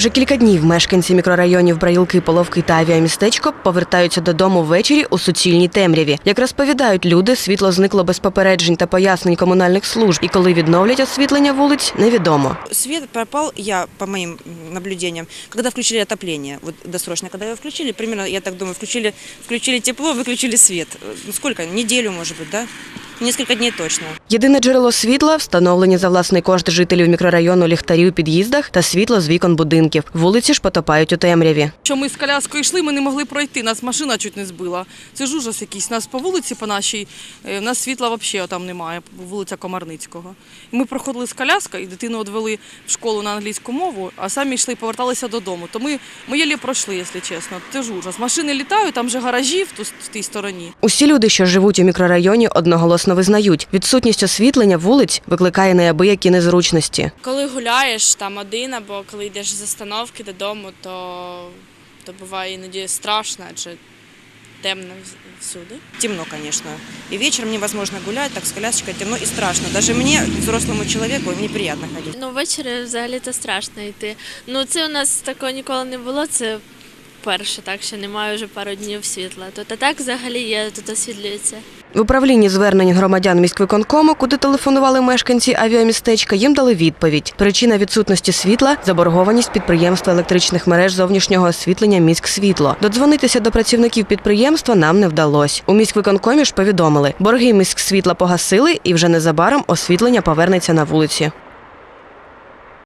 Вже кілька днів мешканці мікрорайонів Браїлки, Половки та Авіамістечко повертаються додому ввечері у суцільній темряві. Як розповідають люди, світло зникло без попереджень та пояснень комунальних служб. І коли відновлять освітлення вулиць, невідомо. Свет пропал, я, по моим наблюдениям, когда включили отопление, вот досрочно, когда его включили, примерно, я так думаю, включили, включили тепло, выключили свет. Ну, сколько? Неделю, может быть, да? Несколько дней точно. Єдине джерело світла встановлені за власний кошт жителів мікрорайону ліхтарі у під'їздах та світло з вікон будинків. Вулиці ж потопають у темряві. Що ми з коляскою йшли, ми не могли пройти. Нас машина чуть не збила. Це ж ужас якийсь. Нас по вулиці, по нашій, е, в нас світла взагалі там немає, вулиця Комарницького. Ми проходили з коляскою, і дитину відвели в школу на англійську мову, а самі йшли, поверталися додому. То ми, ми єлі пройшли, якщо чесно. Це ж ужас. Машини літають, там же гаражі в тій стороні. Усі люди, що живуть у мікрорайоні, одноголосно визнають, відсутність освітлення вулиць викликає неабиякі незручності. Коли гуляєш там один або коли йдеш з остановки додому, то, то буває іноді страшно, адже темно всюди. Темно, конечно. И вечером невозможно гулять, так с колясочкой темно и страшно. Даже мне, взрослому человеку, неприятно ходить. Ну, ввечері взагалі то страшно йти. Ну, це у нас такого ніколи не було. Це перше, так що немає вже пару днів світла. Тут а так взагалі є, тут освітлюється. В управлінні звернень громадян міськвиконкому, куди телефонували мешканці авіамістечка, їм дали відповідь. Причина відсутності світла заборгованість підприємства електричних мереж зовнішнього освітлення міськсвітло. Додзвонитися до працівників підприємства нам не вдалось. У міськвиконкомі ж повідомили, борги міськсвітла погасили і вже незабаром освітлення повернеться на вулиці.